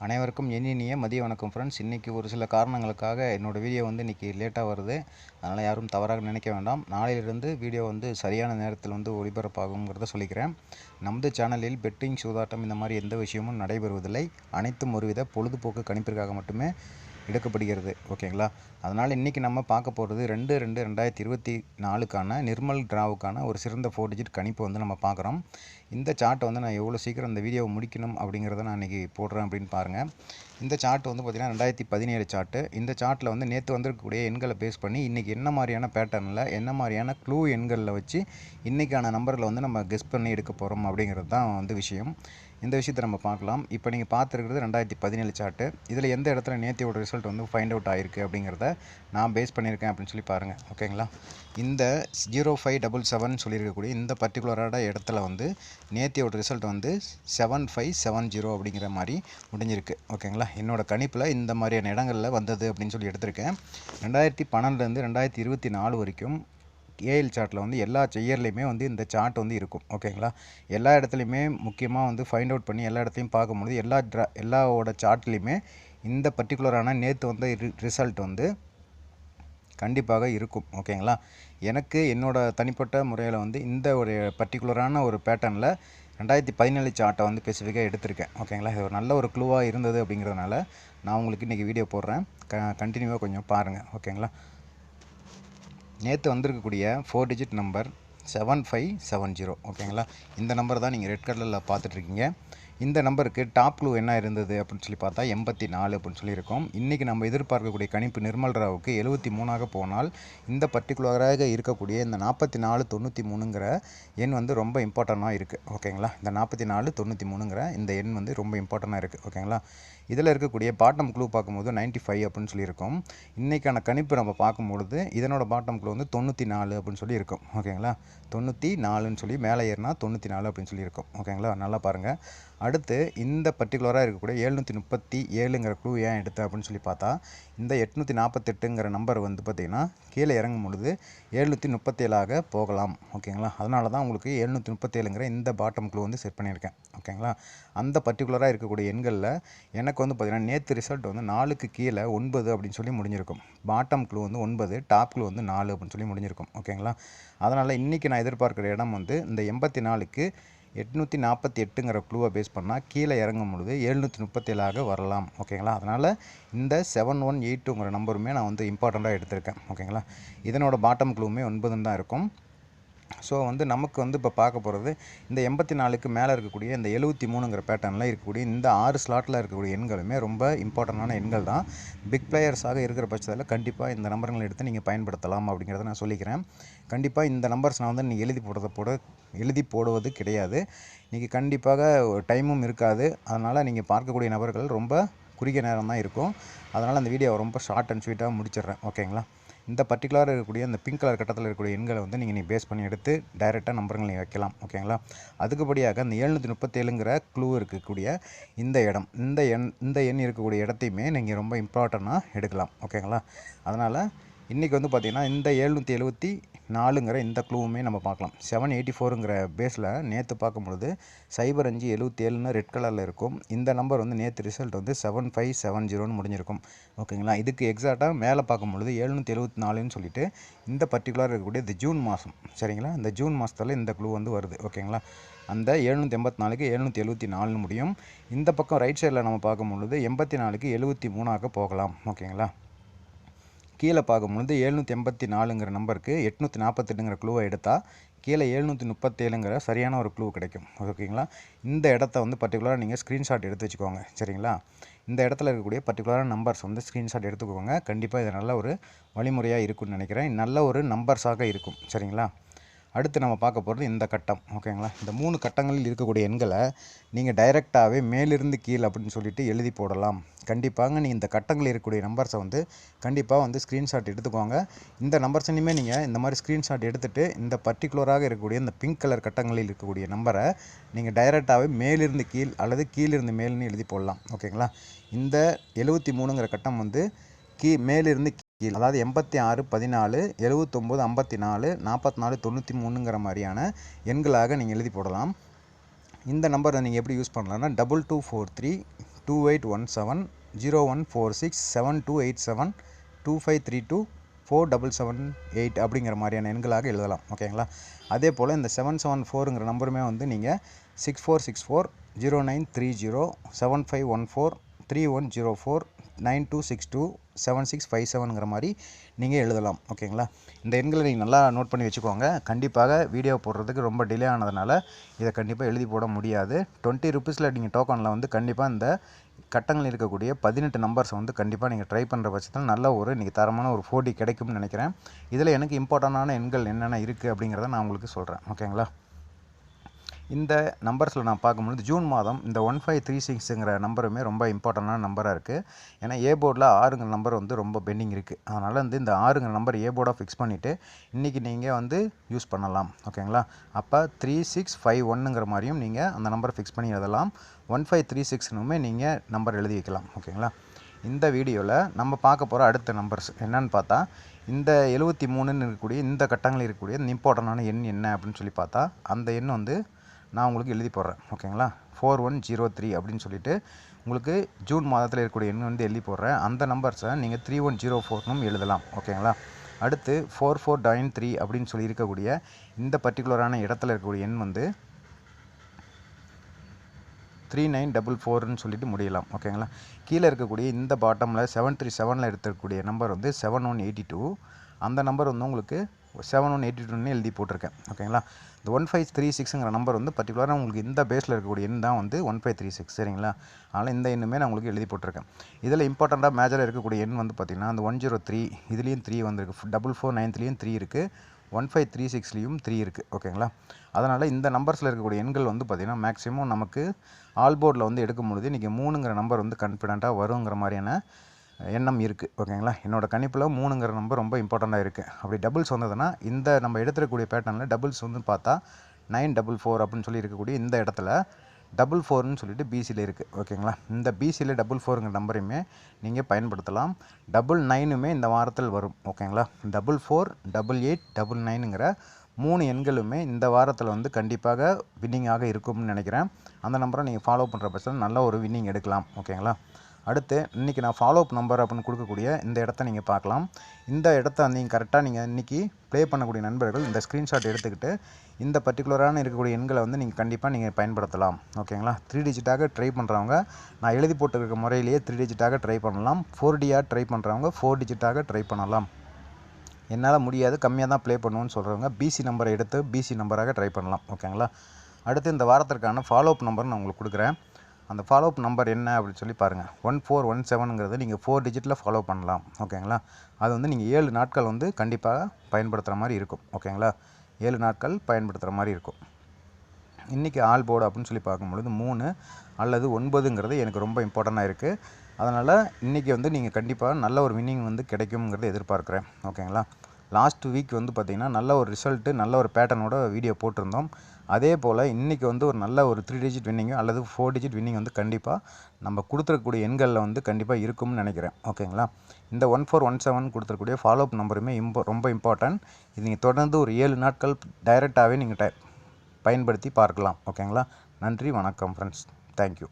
அனைவருக்கும் இனிய மதிய வணக்கம் ஃப்ரெண்ட்ஸ் இன்றைக்கி ஒரு சில காரணங்களுக்காக என்னோடய வீடியோ வந்து இன்றைக்கி லேட்டாக வருது. அதனால் யாரும் தவறாக நினைக்க வேண்டாம். நாளையிலிருந்து வீடியோ வந்து சரியான நேரத்தில் வந்து ஒளிபரப்பாகுங்கிறத சொல்லிக்கிறேன். நமது சேனலில் பெட்டிங் சூதாட்டம் இந்த மாதிரி எந்த விஷயமும் நடைபெறுவதில்லை. அனைத்தும் ஒருவித பொழுதுபோக்கு கணிப்பிற்காக மட்டுமே எடுக்கப்படுகிறது. ஓகேங்களா? அதனால் இன்றைக்கி நம்ம பார்க்க போகிறது ரெண்டு ரெண்டு ரெண்டாயிரத்தி இருபத்தி நாலுக்கான நிர்மல் டிராவுக்கான ஒரு சிறந்த ஃபோர் டிஜிட் கணிப்பு வந்து நம்ம பார்க்குறோம். இந்த சார்ட்டை வந்து நான் எவ்வளோ சீக்கிரம் இந்த வீடியோவை முடிக்கணும் அப்படிங்கிறத நான் இன்றைக்கி போடுறேன் அப்படின்னு பாருங்கள் இந்த சார்ட் வந்து பார்த்திங்கன்னா ரெண்டாயிரத்தி பதினேழு சார்ட்டு இந்த சார்ட்டில் வந்து நேற்று வந்திருக்கக்கூடிய எண்களை பேஸ் பண்ணி இன்றைக்கி என்ன மாதிரியான பேட்டர்னில் என்ன மாதிரியான க்ளூ எண்களில் வச்சு இன்றைக்கான நம்பரில் வந்து நம்ம கெஸ் பண்ணி எடுக்க போகிறோம் அப்படிங்கிறது தான் வந்து விஷயம். இந்த விஷயத்தை நம்ம பார்க்கலாம். இப்போ நீங்கள் பார்த்துருக்கிறது ரெண்டாயிரத்தி பதினேழு சார்ட்டு இதில் எந்த இடத்துல நேத்தியோட ரிசல்ட் வந்து ஃபைண்ட் அவுட் ஆகிருக்கு அப்படிங்கிறத நான் பேஸ் பண்ணியிருக்கேன் அப்படின்னு சொல்லி பாருங்கள் ஓகேங்களா? இந்த ஜீரோ ஃபைவ் டபுள் செவன் சொல்லியிருக்கக்கூடிய இந்த பர்டிகுலரான இடத்துல வந்து நேத்தியோட ரிசல்ட் வந்து செவன் ஃபைவ் செவன் ஜீரோ அப்படிங்கிற மாதிரி முடிஞ்சிருக்கு. ஓகேங்களா? என்னோடய கணிப்பில் இந்த மாதிரியான இடங்களில் வந்தது அப்படின்னு சொல்லி எடுத்திருக்கேன். ரெண்டாயிரத்தி பன்னெண்டுலேருந்து ரெண்டாயிரத்தி இருபத்தி நாலு வரைக்கும் ஏஎல் சார்ட்டில் வந்து எல்லா செய்யர்லேயுமே வந்து இந்த சார்ட் வந்து இருக்கும். ஓகேங்களா எல்லா இடத்துலையுமே முக்கியமாக வந்து ஃபைண்ட் அவுட் பண்ணி எல்லா இடத்துலையும் பார்க்கும்போது எல்லா ட்ரா எல்லாவோட சார்ட்லேயுமே இந்த பர்டிகுலரான நேற்று வந்த ரிசல்ட் வந்து கண்டிப்பாக இருக்கும். ஓகேங்களா எனக்கு என்னோடய தனிப்பட்ட முறையில் வந்து இந்த ஒரு பர்டிகுலரான ஒரு பேட்டர்னில் ரெண்டாயிரத்தி பதினேழு சார்ட்டை வந்து ஸ்பெசிஃபிக்காக எடுத்திருக்கேன். ஓகேங்களா இது ஒரு நல்ல ஒரு க்ளூவாக இருந்தது அப்படிங்கிறதுனால நான் உங்களுக்கு இன்றைக்கி வீடியோ போடுறேன். க கண்டினியூவாக கொஞ்சம் பாருங்கள் ஓகேங்களா நேற்று வந்திருக்கக்கூடிய four digit number seven five seven zero ஓகேங்களா இந்த நம்பர் தான் நீங்கள் ரெட் கலரில் பார்த்துட்ருக்கீங்க இந்த நம்பருக்கு டாப் க்ளூ என்ன இருந்தது அப்படின்னு சொல்லி பார்த்தா எண்பத்தி நாலு அப்படின்னு சொல்லியிருக்கோம். இன்றைக்கி நம்ம எதிர்பார்க்கக்கூடிய கணிப்பு நிர்மல் ராவுக்கு எழுபத்தி மூணாக போனால் இந்த பர்டிகுலராக இருக்கக்கூடிய இந்த நாற்பத்தி நாலு தொண்ணூற்றி மூணுங்கிற எண் வந்து ரொம்ப இம்பார்ட்டண்ட்டாக இருக்குது ஓகேங்களா இந்த நாற்பத்தி நாலு தொண்ணூற்றி மூணுங்கிற இந்த எண் வந்து ரொம்ப இம்பார்ட்டண்ட்டாக இருக்குது ஓகேங்களா இதில் இருக்கக்கூடிய பாட்டம் க்ளூ பார்க்கும்போது நைன்ட்டி ஃபைவ் அப்படின்னு சொல்லியிருக்கோம். இன்றைக்கான கணிப்பு நம்ம பார்க்கும்பொழுது இதனோட பாட்டம் க்ளூ வந்து தொண்ணூற்றி நாலு அப்படின்னு சொல்லி இருக்கும் ஓகேங்களா தொண்ணூற்றி நாலுன்னு சொல்லி மேலே ஏறினா தொண்ணூற்றி நாலு அப்படின்னு சொல்லியிருக்கோம். ஓகேங்களா நல்லா பாருங்கள் அடுத்து இந்த பர்டிகுலராக இருக்கக்கூடிய எழுநூற்றி முப்பத்தி ஏழுங்கிற க்ளூ ஏன் எடுத்தேன் அப்படின்னு சொல்லி பார்த்தா இந்த எட்நூற்றி நாற்பத்தெட்டுங்கிற நம்பர் வந்து பார்த்திங்கன்னா கீழே இறங்கும் பொழுது எழுநூற்றி முப்பத்தேழாக போகலாம். ஓகேங்களா? அதனால தான் உங்களுக்கு எழுநூற்றி முப்பத்தேழுங்கிற இந்த பாட்டம் க்ளூ வந்து செட் பண்ணியிருக்கேன். ஓகேங்களா? அந்த பர்டிகுலராக இருக்கக்கூடிய எண்களில் எனக்கு வந்து பார்த்திங்கன்னா நேற்று ரிசல்ட் வந்து நாலுக்கு கீழே ஒன்பது அப்படின்னு சொல்லி முடிஞ்சிருக்கும். பாட்டம் க்ளூ வந்து ஒன்பது டாப் க்ளூ வந்து நாலு அப்படின்னு சொல்லி முடிஞ்சிருக்கும். ஓகேங்களா? அதனால் இன்றைக்கி நான் எதிர்பார்க்குற இடம் வந்து இந்த எண்பத்தி நாலுக்கு எட்நூற்றி நாற்பத்தி எட்டுங்கிற க்ளூவை பேஸ் பண்ணால் கீழே இறங்கும் பொழுது எழுநூற்றி முப்பத்தேழாக வரலாம். ஓகேங்களா? அதனால் இந்த செவன் ஒன் எயிட்டுங்கிற நம்பருமே நான் வந்து இம்பார்ட்டண்ட்டாக எடுத்திருக்கேன். ஓகேங்களா? இதனோட பாட்டம் க்ளூவுமே ஒன்பதுன்னு தான் இருக்கும். ஸோ வந்து நமக்கு வந்து இப்போ பார்க்க போகிறது இந்த எண்பத்தி நாலுக்கு மேலே இருக்கக்கூடிய இந்த எழுபத்தி மூணுங்கிற பேட்டர்னில் இருக்கக்கூடிய இந்த ஆறு ஸ்லாட்டில் இருக்கக்கூடிய எண்களுமே ரொம்ப இம்பார்ட்டண்டான எண்கள் தான். பிக் பிளேயர்ஸாக இருக்கிற பட்சத்தில் கண்டிப்பாக இந்த நம்பர்களை எடுத்து நீங்கள் பயன்படுத்தலாம் அப்படிங்கிறத நான் சொல்லிக்கிறேன். கண்டிப்பாக இந்த நம்பர்ஸ் நான் வந்து நீங்கள் எழுதி போடுறத போட எழுதி போடுவது கிடையாது. நீங்கள் கண்டிப்பாக டைமும் இருக்காது. அதனால் நீங்கள் பார்க்கக்கூடிய நபர்கள் ரொம்ப குறுகிய நேரம் தான் இருக்கும். அதனால் அந்த வீடியோவை ரொம்ப ஷார்ட் அண்ட் ஸ்வீட்டாக முடிச்சிடுறேன். ஓகேங்களா இந்த பர்டிகுலராக இருக்கக்கூடிய அந்த பிங்க் கலர் கட்டத்தில் இருக்கக்கூடிய எண்களை வந்து நீங்கள் நீ பேஸ் பண்ணி எடுத்து டைரெக்டாக நம்பர்கள் நீங்கள் வைக்கலாம். ஓகேங்களா அதுக்குபடியாக அந்த எழுநூற்றி முப்பத்தேழுங்கிற க்ளூ இருக்கக்கூடிய இந்த இடம் இந்த எண் இந்த எண் இருக்கக்கூடிய இடத்தையுமே நீங்கள் ரொம்ப இம்பார்ட்டண்ட்டாக எடுக்கலாம். ஓகேங்களா அதனால் இன்றைக்கி வந்து பார்த்திங்கன்னா இந்த எழுநூற்றி எழுபத்தி நாலுங்கிற இந்த க்ளூவுமே நம்ம பார்க்கலாம். செவன் எயிட்டி ஃபோருங்கிற பேஸில் நேற்று பார்க்கும்பொழுது சைபர் அஞ்சு எழுபத்தி ஏழுன்னு ரெட் கலரில் இருக்கும். இந்த நம்பர் வந்து நேற்று ரிசல்ட் வந்து செவன் ஃபைவ் செவன் ஜீரோன்னு முடிஞ்சிருக்கும். ஓகேங்களா? இதுக்கு எக்ஸாக்டாக மேலே பார்க்கும்பொழுது எழுநூற்றி எழுபத்தி நாலுன்னு சொல்லிட்டு இந்த பர்டிகுலர் இருக்கக்கூடிய இந்த ஜூன் மாதம் சரிங்களா? இந்த ஜூன் மாதத்தில் இந்த க்ளூ வந்து வருது. ஓகேங்களா? அந்த எழுநூற்றி எண்பத்தி நாலுக்கு எழுநூற்றி எழுபத்தி நாலுன்னு முடியும். இந்த பக்கம் ரைட் சைடில் நம்ம பார்க்கும்பொழுது எண்பத்தி நாலுக்கு எழுபத்தி மூணாக போகலாம். ஓகேங்களா? கீழே பார்க்கும்பொழுது எழுநூற்றி எண்பத்தி நாலுங்கிற நம்பருக்கு எட்நூற்றி நாற்பத்தெட்டுங்கிற க்ளூவை எடுத்தால் கீழே எழுநூற்றி முப்பத்தேழுங்கிற சரியான ஒரு க்ளூ கிடைக்கும். ஓகேங்களா? இந்த இடத்த வந்து பர்டிகுலராக நீங்கள் ஸ்க்ரீன்ஷாட் எடுத்து வச்சுக்கோங்க. சரிங்களா? இந்த இடத்துல இருக்கக்கூடிய பர்டிகுலரான நம்பர்ஸ் வந்து ஸ்க்ரீன்ஷாட் எடுத்துக்கோங்க. கண்டிப்பாக இது நல்ல ஒரு வழிமுறையாக இருக்கும்னு நினைக்கிறேன். நல்ல ஒரு நம்பர்ஸாக இருக்கும். சரிங்களா? அடுத்து நம்ம பார்க்க போகிறது இந்த கட்டம் ஓகேங்களா? இந்த மூணு கட்டங்களில் இருக்கக்கூடிய எண்களை நீங்கள் டைரெக்டாகவே மேலிருந்து கீழ் அப்படின்னு சொல்லிட்டு எழுதி போடலாம். கண்டிப்பாக நீங்கள் இந்த கட்டங்களில் இருக்கக்கூடிய நம்பர்ஸை வந்து கண்டிப்பாக வந்து ஸ்க்ரீன்ஷாட் எடுத்துக்கோங்க. இந்த நம்பர்ஸையுமே நீங்கள் இந்த மாதிரி ஸ்க்ரீன்ஷாட் எடுத்துகிட்டு இந்த பர்டிகுலராக இருக்கக்கூடிய இந்த பிங்க் கலர் கட்டங்களில் இருக்கக்கூடிய நம்பரை நீங்கள் டைரெக்டாகவே மேலிருந்து கீழ் அல்லது கீழிருந்து மேல்னு எழுதி போடலாம் ஓகேங்களா? இந்த எழுபத்தி மூணுங்கிற கட்டம் வந்து கீ மேலிருந்து கீழ். அதாவது எண்பத்தி ஆறு பதினாலு எழுபத்தொம்போது ஐம்பத்தி நாலு நாற்பத்தி நாலு தொண்ணூற்றி மூணுங்கிற மாதிரியான எண்களாக நீங்கள் எழுதி போடலாம். இந்த நம்பரை நீங்கள் எப்படி யூஸ் பண்ணலாம்னா double two four three two eight one seven zero one four six seven two eight seven two five three two four double seven eight அப்படிங்கிற மாதிரியான எண்களாக எழுதலாம். ஓகேங்களா? அதே போல் இந்த செவன் செவன் ஃபோருங்கிற நம்பருமே வந்து நீங்கள் six four six four zero nine three zero seven five one four three one zero four nine two six two seven six five செவனுங்கிற மாதிரி நீங்கள் எழுதலாம். ஓகேங்களா? இந்த எண்களை நீங்கள் நல்லா நோட் பண்ணி வச்சுக்கோங்க. கண்டிப்பாக வீடியோ போடுறதுக்கு ரொம்ப டிலே ஆனதுனால இதை கண்டிப்பாக எழுதி போட முடியாது. டுவெண்ட்டி ருபீஸில் நீங்கள் டோக்கனில் வந்து கண்டிப்பாக இந்த கட்டங்கள் இருக்கக்கூடிய பதினெட்டு நம்பர்ஸை வந்து கண்டிப்பாக நீங்கள் ட்ரை பண்ணுற பட்சத்தில் நல்ல ஒரு இன்றைக்கி தரமான ஒரு ஃபோர்டி கிடைக்கும்னு நினைக்கிறேன். இதில் எனக்கு இம்பார்ட்டண்டான எண்கள் என்னென்ன இருக்குது அப்படிங்கிறத நான் உங்களுக்கு சொல்கிறேன் ஓகேங்களா? இந்த நம்பர்ஸில் நான் பார்க்கும்பொழுது ஜூன் மாதம் இந்த ஒன் ஃபைவ் த்ரீ சிக்ஸுங்கிற நம்பருமே ரொம்ப இம்பார்ட்டண்டான நம்பராக இருக்குது. ஏன்னா ஏ போர்டில் ஆறுங்கிற நம்பர் வந்து ரொம்ப பெண்டிங் இருக்குது. அதனால் வந்து இந்த ஆறுங்கிற நம்பர் ஏ போர்டாக ஃபிக்ஸ் பண்ணிவிட்டு இன்றைக்கி நீங்கள் வந்து யூஸ் பண்ணலாம். ஓகேங்களா? அப்போ த்ரீ சிக்ஸ் ஃபைவ் ஒன்னுங்கிற மாதிரியும் நீங்கள் அந்த நம்பரை ஃபிக்ஸ் பண்ணி எழுதலாம். ஒன் ஃபைவ் த்ரீ சிக்ஸ்னுமே நீங்கள் நம்பர் எழுதி வைக்கலாம். ஓகேங்களா? இந்த வீடியோவில் நம்ம பார்க்க போகிற அடுத்த நம்பர்ஸ் என்னன்னு பார்த்தா இந்த எழுபத்தி மூணுன்னு இருக்கக்கூடிய இந்த கட்டங்களில் இருக்கக்கூடிய இந்த இம்பார்ட்டண்டான எண் என்ன அப்படின்னு சொல்லி பார்த்தா அந்த எண் வந்து நான் உங்களுக்கு எழுதி போடுறேன் ஓகேங்களா? ஃபோர் ஒன் ஜீரோ த்ரீ அப்படின்னு சொல்லிட்டு உங்களுக்கு ஜூன் மாதத்தில் இருக்கக்கூடிய எண் வந்து எழுதி போடுறேன். அந்த நம்பர்ஸை நீங்கள் த்ரீ ஒன் ஜீரோ ஃபோர்னும் எழுதலாம் ஓகேங்களா? அடுத்து ஃபோர் ஃபோர் நைன் த்ரீ அப்படின்னு சொல்லி இருக்கக்கூடிய இந்த பர்டிகுலரான இடத்துல இருக்கக்கூடிய எண் வந்து த்ரீ நைன் டபுள் ஃபோர்னு சொல்லிட்டு முடியலாம் ஓகேங்களா? கீழே இருக்கக்கூடிய இந்த பாட்டமில் செவன் த்ரீ செவனில் எடுத்துக்கூடிய நம்பர் வந்து செவன் ஒன் எயிட்டி டூ அந்த நம்பர் வந்து உங்களுக்கு செவன் ஒன் எயிட்டி டூன்னு எழுதி போட்டிருக்கேன். ஓகேங்களா இந்த ஒன் ஃபைவ் த்ரீ சிக்ஸுங்கிற நம்பர் வந்து பர்டிகுலராக உங்களுக்கு இந்த பேஸில் இருக்கக்கூடிய எண் தான் வந்து ஒன் ஃபைவ் த்ரீ சிக்ஸ் சரிங்களா? அதனால் இந்த எண்ணுமே நான் உங்களுக்கு எழுதி போட்டிருக்கேன். இதில் இம்பார்ட்டண்ட்டாக மேஜராக இருக்கக்கூடிய எண் வந்து பார்த்திங்கன்னா அந்த ஒன் ஜீரோ த்ரீ இதுலேயும் த்ரீ வந்திருக்கு. டபுள் ஃபோர் நைன்த்லேயும் த்ரீ இருக்குது ஒன் ஃபைவ் த்ரீ சிக்ஸ்லேயும் த்ரீ இருக்குது ஓகேங்களா அதனால் இந்த நம்பர்ஸில் இருக்கக்கூடிய எண்கள் வந்து பார்த்திங்கன்னா மேக்ஸிமம் நமக்கு ஆல் போர்டில் வந்து எடுக்கும் பொழுது இன்றைக்கி மூணுங்கிற நம்பர் வந்து கான்ஃபிடண்ட்டாக வருங்கிற மாதிரியான எண்ணம் இருக்குது ஓகேங்களா? என்னோடய கணிப்பில் மூணுங்கிற நம்பர் ரொம்ப இம்பார்ட்டண்ட்டாக இருக்குது அப்படி டபுள்ஸ் வந்ததுன்னா இந்த நம்ம எடுத்துக்கூடிய பேட்டர்னில் டபுள்ஸ் வந்து பார்த்தா நைன் டபுள் ஃபோர் அப்படின்னு சொல்லி இருக்கக்கூடிய இந்த இடத்துல டபுள் ஃபோர்னு சொல்லிட்டு பிசியில் இருக்குது ஓகேங்களா? இந்த பிசியில் டபுள் ஃபோருங்கிற நம்பரையுமே நீங்கள் பயன்படுத்தலாம். டபுள் நைனுமே இந்த வாரத்தில் வரும் ஓகேங்களா? Double four double eight double நைனுங்கிற மூணு எண்களுமே இந்த வாரத்தில் வந்து கண்டிப்பாக வின்னிங்காக இருக்கும்னு நினைக்கிறேன். அந்த நம்பரை நீங்கள் ஃபாலோ பண்ணுற பட்சத்தில் நல்ல ஒரு வின்னிங் எடுக்கலாம் ஓகேங்களா? அடுத்து இன்றைக்கி நான் ஃபாலோ அப் நம்பர் அப்படின்னு கொடுக்கக்கூடிய இந்த இடத்த நீங்கள் பார்க்கலாம். இந்த இடத்த நீங்கள் கரெக்டாக நீங்கள் இன்றைக்கி ப்ளே பண்ணக்கூடிய நண்பர்கள் இந்த ஸ்க்ரீன்ஷாட் எடுத்துக்கிட்டு இந்த பர்டிகுலரான இருக்கக்கூடிய எண்களை வந்து நீங்கள் கண்டிப்பாக நீங்கள் பயன்படுத்தலாம். ஓகேங்களா த்ரீ டிஜிட்டாக ட்ரை பண்ணுறவங்க நான் எழுதி போட்டுருக்க முறையிலேயே த்ரீ டிஜிட்டாக ட்ரை பண்ணலாம். ஃபோர் டியாக ட்ரை பண்ணுறவங்க ஃபோர் டிஜிட்டாக ட்ரை பண்ணலாம். என்னால் முடியாது கம்மியாக தான் ப்ளே பண்ணுவோன்னு சொல்கிறவங்க பிசி நம்பரை எடுத்து பிசி நம்பராக ட்ரை பண்ணலாம். ஓகேங்களா அடுத்து இந்த வாரத்திற்கான ஃபாலோ அப் நம்பர் நான் உங்களுக்கு கொடுக்குறேன். அந்த ஃபாலோ அப் நம்பர் என்ன அப்படின்னு சொல்லி பாருங்கள் ஒன் ஃபோர் ஒன் செவனுங்கிறது நீங்கள் ஃபோர் டிஜிட்டில் ஃபாலோ பண்ணலாம். ஓகேங்களா? அது வந்து நீங்கள் ஏழு நாட்கள் வந்து கண்டிப்பாக பயன்படுத்துகிற மாதிரி இருக்கும். ஓகேங்களா? ஏழு நாட்கள் பயன்படுத்துகிற மாதிரி இருக்கும். இன்றைக்கி ஆல் போர்டு அப்படின்னு சொல்லி பார்க்கும்பொழுது மூணு அல்லது ஒன்பதுங்கிறது எனக்கு ரொம்ப இம்பார்ட்டண்ட்டாக இருக்குது அதனால் இன்றைக்கி வந்து நீங்கள் கண்டிப்பாக நல்ல ஒரு வின்னிங் வந்து கிடைக்குங்கிறத எதிர்பார்க்குறேன். ஓகேங்களா? லாஸ்ட் வீக் வந்து பார்த்திங்கன்னா நல்ல ஒரு ரிசல்ட்டு நல்ல ஒரு பேட்டர்னோட வீடியோ போட்டிருந்தோம். அதே போல் இன்றைக்கி வந்து ஒரு நல்ல ஒரு த்ரீ டிஜிட் வின்னிங்கு அல்லது ஃபோர் டிஜிட் வின்னிங் வந்து கண்டிப்பாக நம்ம கொடுத்துருக்கக்கூடிய எண்களில் வந்து கண்டிப்பாக இருக்கும்னு நினைக்கிறேன். ஓகேங்களா இந்த ஒன் ஃபோர் ஒன் செவன் கொடுத்துருக்கூடிய ஃபாலோ அப் நம்பருமே இம்போ ரொம்ப இம்பார்ட்டன்ட் இது நீங்கள் தொடர்ந்து ஒரு ஏழு நாட்கள் டைரெக்டாகவே நீங்கள் டை பயன்படுத்தி பார்க்கலாம். ஓகேங்களா நன்றி வணக்கம் ஃப்ரெண்ட்ஸ் தேங்க்யூ